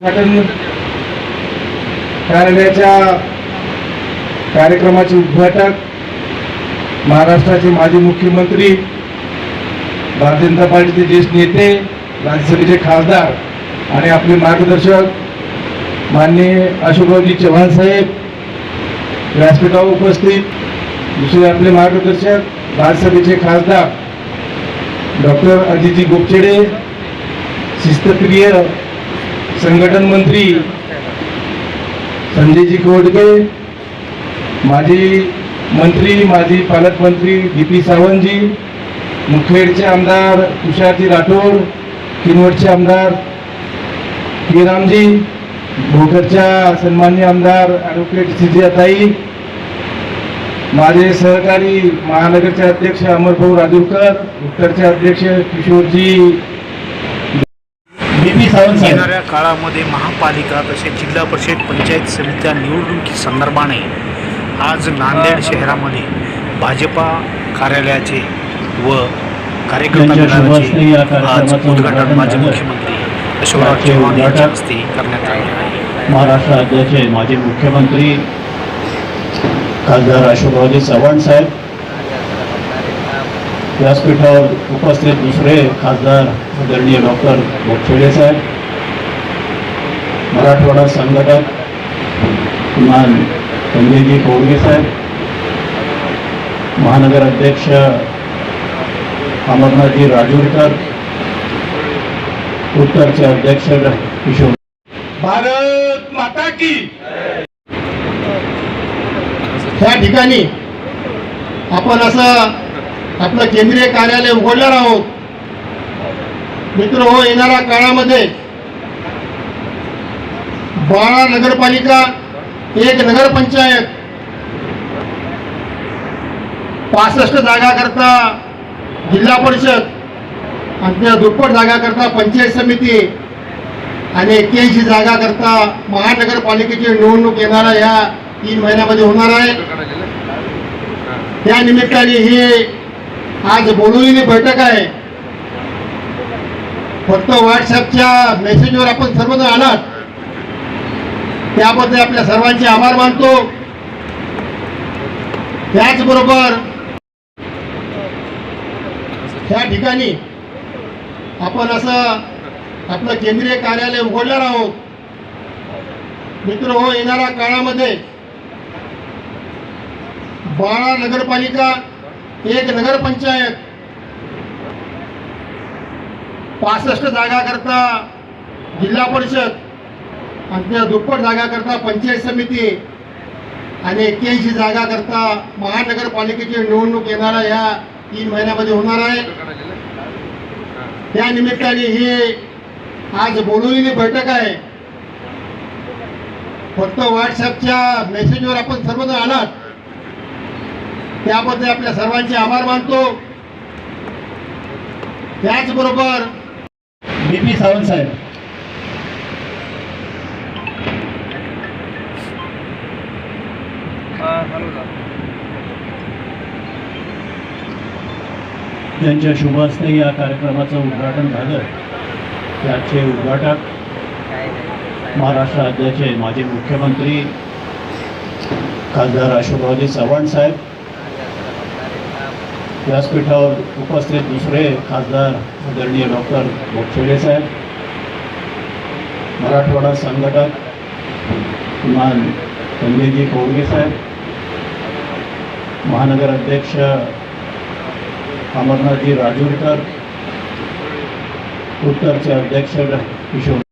उद्घाटन कार्यालयाच्या कार्यक्रमाचे उद्घाटक महाराष्ट्राचे माजी मुख्यमंत्री भारतीय जनता पार्टीचे ज्येष्ठ नेते राज्यसभेचे खासदार आणि आपले मार्गदर्शक माननीय अशोकरावजी चव्हाण साहेब व्यासपीठावर उपस्थित दुसरे आपले मार्गदर्शक राज्यसभेचे खासदार डॉक्टर अजितजी गोपचेडे शिस्तप्रिय संघटन मंत्री संजयजी कोडके माजी मंत्री माजी पालकमंत्री डी पी सावंतजी मुखेडचे आमदार तुषारजी राठोड किनवटचे आमदार हिरामजी भोकरच्या सन्मान्य आमदार ॲडव्होकेट सिजियाताई माझे सहकारी महानगरचे अध्यक्ष अमरभाऊ राजूरकर उत्तरचे अध्यक्ष किशोरजी येणाऱ्या काळामध्ये महापालिका तसेच जिल्हा परिषद पंचायत समित्या निवडणुकी संदर्भाने आज नांदेड शहरामध्ये भाजपा कार्यालयाचे व कार्यकर्ता मेळाव्याचे आज उद्घाटन माजी. मुख्यमंत्री अशोकराव याचे चव्हाण यांच्या हस्ते करण्यात आले आहे महाराष्ट्र राज्याचे माजी मुख्यमंत्री खासदार अशोकरावजी चव्हाण साहेब व्यासपीठावर उपस्थित दुसरे खासदार आदरणीय डॉक्टर बोपछेडे साहेब मराठवाडा संघटक किमान संजयजी कोडगे साहेब महानगर अध्यक्ष अमरनाथजी राजूरकर उत्तरचे अध्यक्ष किशोर भारत माता की। त्या ठिकाणी आपण असं आपलं केंद्रीय कार्यालय उघडणार आहोत. मित्र हो येणाऱ्या काळामध्ये बाळा नगरपालिका एक नगरपंचायत पासष्ट जागा करता जिल्हा परिषद आणि त्या दुप्पट जागा करता पंचायत समिती आणि एक्क्याऐंशी जागा करता महानगरपालिकेची निवडणूक येणारा या तीन महिन्यामध्ये होणार आहे. त्या निमित्ताने ही आज बोलवलेली बैठक आहे. फक्त व्हॉट्सअपच्या मेसेजवर आपण सर्वजण आलात. त्याबद्दल आपल्या सर्वांचे आभार मानतो. त्याचबरोबर त्या ठिकाणी आपण असं आपलं केंद्रीय कार्यालय उघडणार आहोत. मित्र हो येणाऱ्या काळामध्ये बाळा नगरपालिका एक नगरपंचायत. पासष्ट जागा करता जिल्हा परिषद. आणि त्या दुप्पट जागा करता पंचायत समिती. आणि एक्क्याऐंशी जागा करता महानगरपालिकेची निवडणूक येणारा या तीन महिन्यामध्ये होणार आहे. त्या निमित्ताने ही आज बोलवलेली बैठक आहे. फक्त व्हॉट्सअपच्या मेसेजवर आपण सर्वजण आलात. त्याबद्दल आपल्या सर्वांचे आभार मानतो. त्याचबरोबर बी पी सावंत साहेब. त्यांच्या शुभास्ते या कार्यक्रमाचं उद्घाटन झालं. त्याचे उद्घाटक महाराष्ट्र राज्याचे माजी मुख्यमंत्री खासदार अशोकरावजी चव्हाण साहेब. व्यासपीठावर उपस्थित दुसरे खासदार आदरणीय डॉक्टर बोपछेडे साहेब मराठवाडा संघटक किमान संजयजी कोडगे साहेब महानगर अध्यक्ष अमरनाथजी राजूरकर उत्तरचे अध्यक्ष किशोर